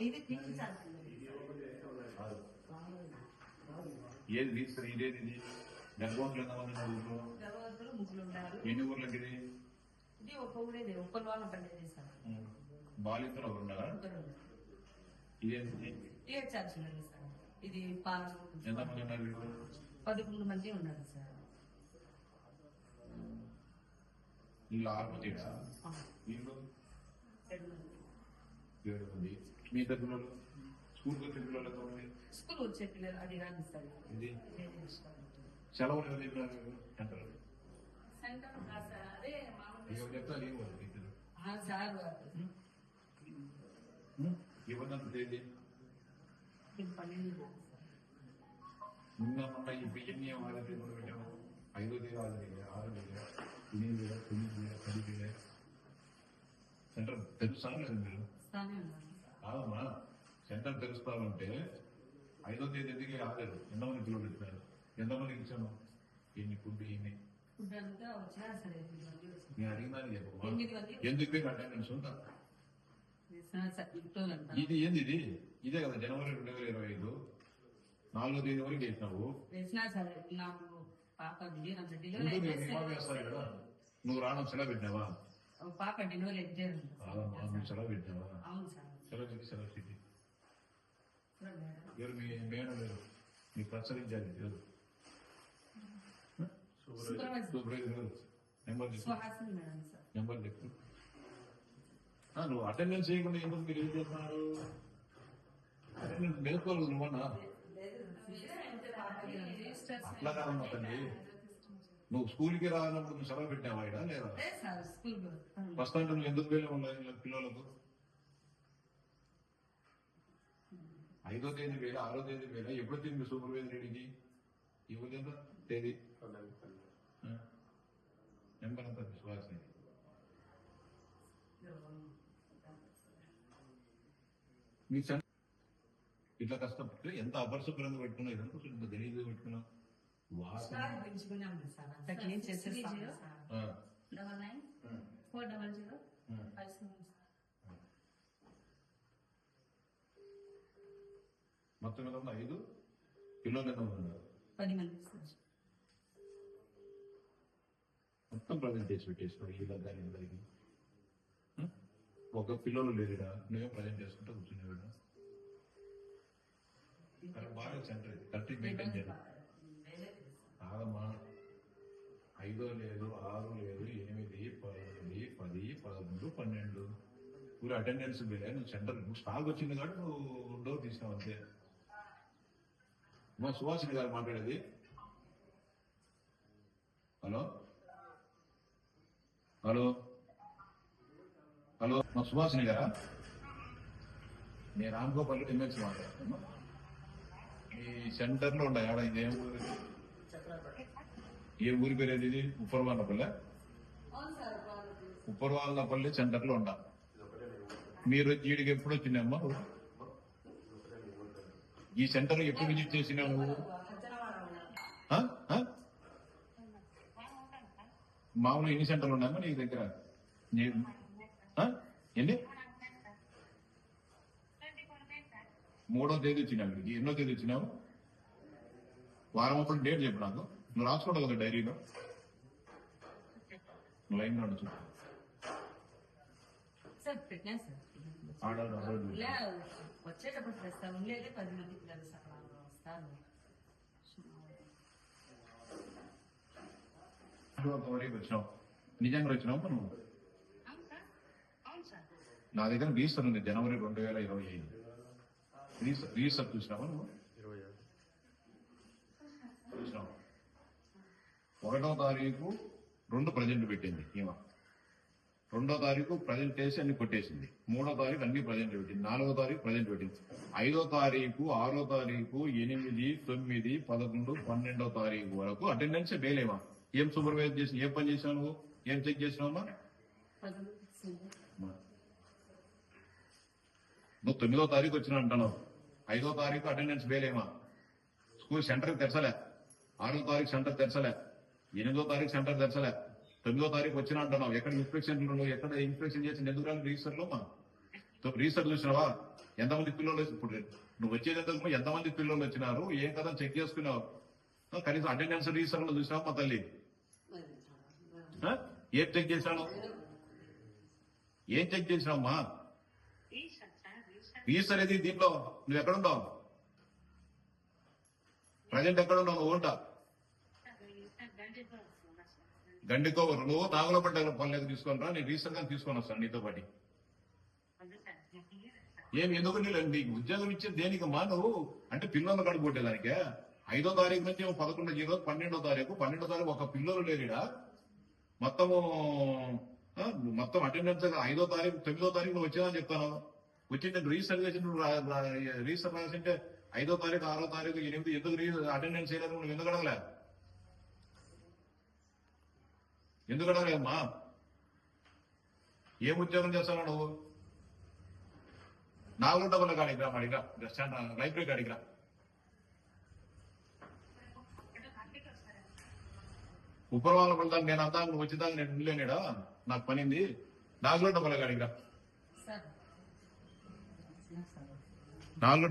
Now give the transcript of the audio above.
ఇది ఏది తీసుకుని ఇదేది ఇది గర్భవంతులు ఎంతమంది ఉన్నారు ఊర్లో గర్భవతులు ముగ్గురు ఎన్ని ఊర్లకి ఇది ఇది ఒక ఊరేది ఒక్కరు వాళ్ళ పండుగ సార్ బాలింతలు ఒకరు ఉన్నారా? ఒకరు ఉన్నారు. ఇదేంటి? తీర్చాల్సింది సార్. ఇది పాలన ఎంతమంది ఉన్నారు వీళ్ళు? పదకొండు మంది ఉన్నారు సార్. వీళ్ళు ఆరు వీళ్ళు? మంది. ఏడు మంది. మీ దగ్గర స్కూల్కి వచ్చే పిల్లలు స్కూల్ వచ్చే పిల్లలు అది రాని సార్. ఇది ఇదే తీసుకోవాలి. సెలవులు ఎవరు చెప్పినారు అంటారు. సెంటర్ కాదు సార్? అదే మామూలు ఎవరు చెప్తారు? ఏం వాళ్ళు ఇద్దరు ఆ, సార్ ఇవ్వదంత తేదీ ఇది పన్నెండు సార్. నిన్న మొన్న ఈ బియ్యం ఆరు తేదీ మొదలు పెట్టాము. ఐదో తేదీ ఆరు తేదీ ఆరు తేదీ ఎనిమిది వేల తొమ్మిది వేల పది వేల సెంటర్ తెలుసా లేదు మీరు. కాదమ్మా సెంటర్ తెలుస్తామంటే ఐదో తేదీ ఎందుకు ఆగారు ఎంతమంది పిల్లలు ఇచ్చారు ఎంతమందికి ఇచ్చాము ఎన్ని ఫుడ్ ఎన్ని. నేను అడిగినాను చెప్పమ్మా ఎందుకు మీకు అటెండెన్స్ ఉందా. ఇది ఏంది ఇది? ఇదే కదా జనవరి రెండు వేల ఇరవై ఐదు. నాలుగో తేదీ వరకు చేసినావు. నువ్వు రావడం సెలవు పెట్టినావా? పాప సెలవు పెట్టినావా? సెలవు మేడం. ఎవరు మీ మేడం లేరు మీ ప్రసరించాలి గారు నెంబర్ నెంబర్ చెప్పు. నువ్వు అటెండెన్స్ చేయకుండా ఎందుకు మీరు ఏం చేస్తున్నారు? అటెండెన్స్ మేల్కోవాలి నువ్వన్నా? అట్లా కాదమ్మా తల్లి. నువ్వు స్కూల్కి రానప్పుడు నువ్వు సెలవు పెట్టావా ఇక్కడ లేదా? ఫస్ట్ అంటే నువ్వు ఎందుకు వెళ్ళి ఉన్నాయి పిల్లలకు? ఐదో తేదీ వేల ఆరో తేదీ వేల ఎప్పుడు మీ సూపర్వైజర్ రెడీకి ఇవ్వదు ఎంత తేదీ. నెంబర్ అంతా విశ్వాసం. మీ సెన్- ఇట్లా కష్టపడి ఎంత అపరిశుభ్రంగా పెట్టుకున్నావు? ఇదంతా ఇంత గలీజ్గా పెట్టుకున్నావు. వాసన. Four double zero. Five seven మొత్తం మీద ఉన్న ఐదు పిల్లలు ఎంత మంది ఉన్నారు. పది మంది సార్. మొత్తం ప్రజెంట్ చేసి వీళ్ళకి కానీ వీళ్ళకి ఆ? ఒక పిల్లలు లేరుడా నువ్వే ప్రజెంట్ చేసుకుంటూ కూర్చునేవాడు బాగా సెంటర్ కరెక్ట్ మెయింటైన్ చేయాలి కాదమ్మా ఐదో లేదు ఆరు లేదు ఎనిమిది పది పది పదకొండు పన్నెండు. ఊరు అటెండెన్స్ బిల్ నువ్వు సెంటర్ నువ్వు స్టాక్ వచ్చింది కాబట్టి నువ్వు డోర్ తీసినావు అంతే. మా సుభాషిణి గారు మాట్లాడేది? హలో? హలో? హలో? మా సుభాషిణి గారా? నేను రామ్గోపాల్ ఎమ్మెల్సీ మాట్లాడుతున్నా ఈ సెంటర్లో ఉండే ఆడ ఇదేం ఊరు? ఏ ఊరి పేరు ఏది ఇది ఉప్పరవాళ్ళపల్లె ఉప్పరవాళ్ళపల్లి సెంటర్లో ఉండా. మీరు ఈడికి ఎప్పుడు వచ్చినామ్మా ఈ సెంటర్ ఎప్పుడు విజిట్ చేసినావు? మామూలు ఎన్ని సెంటర్లు ఉన్నాయమ్మా నీ దగ్గర? ఎన్ని? మూడో తేదీ వచ్చినావు ఇక్కడికి ఎన్నో తేదీ వచ్చినావు? వారం అప్పుడు డేట్ చెప్పు నాకు. నువ్వు రాసుకోవడం కదా డైరీలో. నువ్వు లైన్లో ఉండు చూడు. సార్ పెట్టినా సార్. ఆర్డర్ ఆర్డర్ ఇలా వచ్చేటప్పుడు తెస్తాను ఉండేది పది మంది పిల్లలు సార్ వాళ్ళు వస్తారు వరకు వచ్చినావు. నిజంగా వచ్చినావు నా దగ్గర రిజిస్టర్ ఉంది జనవరి రెండు వేల ఇరవై ఐదు. రిజిస్టర్ చూసినావా నువ్వు? చూసినావు? ఒకటో తారీఖు రెండు ప్రజెంట్ పెట్టింది ఈమె రెండో తారీఖు ప్రజెంటేషన్ అన్ని కొట్టేసింది. మూడో తారీఖు అన్ని ప్రజెంట్ పెట్టింది. నాలుగో తారీఖు ప్రజెంట్ పెట్టింది. ఐదో తారీఖు ఆరో తారీఖు ఎనిమిది తొమ్మిది పదకొండు పన్నెండో తారీఖు వరకు అటెండెన్స్ వేయలేమా? ఏం సూపర్వైజ్ చేసి ఏం పని చేసావు నువ్వు? ఏం చెక్ చేసినావమ్మా నువ్వు తొమ్మిదో తారీఖు వచ్చిన అంటున్నావు. ఐదో తారీఖు అటెండెన్స్ వేయలేమా? స్కూల్ సెంటర్ తెరచలే. ఆరో తారీఖు సెంటర్ తెరచలే. ఎనిమిదో తారీఖు సెంటర్ తెరచలే. తొమ్మిదో తారీఖు వచ్చిన అంటున్నావు. ఎక్కడ ఇన్స్పెక్షన్ ఎక్కడ ఇన్స్పెక్షన్ చేసి ఎందుకు రిజిస్టర్లో మా రిజిస్టర్ చూసినావా? ఎంతమంది పిల్లలు ఇప్పుడు నువ్వు వచ్చేటప్పుడు ఎంతమంది పిల్లలు వచ్చినారు? ఏం కదా చెక్ చేసుకున్నావు? కనీసం అటెండెన్స్ రీసెంట్లో చూసావు మా తల్లి? ఏం చెక్ చేశాను ఏం చెక్ చేసినావమ్మా రీసర్ అనేది దీంట్లో నువ్వు ఎక్కడున్నావు ప్రజెంట్ ఎక్కడ ఉన్నావు? నువ్వు ఉంటా గండికో నువ్వు నాగుల పడ్డ పనులకు తీసుకొని రా నేను రీసెంట్గా తీసుకొని వస్తాను నీతో పాటి. ఏం ఎందుకు నీళ్ళు? నీకు ఉద్యోగం ఇచ్చేది దేనికి మా? నువ్వు అంటే పిల్లలు కడుపుకొట్టే దానికే ఐదో తారీఖు నుంచి ఏమో జీరో పన్నెండో తారీఖు పన్నెండో తారీఖు ఒక పిల్లలు లేరుడా మొత్తము మొత్తం అటెండెన్స్ ఐదో తారీఖు తొమ్మిదో తారీఖు నువ్వు వచ్చేదని చెప్తాను. వచ్చి నేను రీసెంట్ చేసి నువ్వు రీసెంట్ రాసింటే ఐదో తారీఖు ఆరో తారీఖు ఎనిమిది ఎందుకు రీ అటెండెన్స్ చేయలేదు? నువ్వు ఎందుకు అడగలేదు ఎందుకు అడగలేమ్మా ఏం ఉద్యోగం చేస్తావు నువ్వు? నాలుగు డబ్బుల కాడికి రా స్టాండ్ లైబ్రరీ కాడికి రా. ఉపరవాళ్ళ పడదాన్ని నేను అంతా నువ్వు వచ్చేదాన్ని నేను ఉండలేనిడా? నాకు పనింది. నాలుగు డబ్బుల కాడికి రా. నాలుగు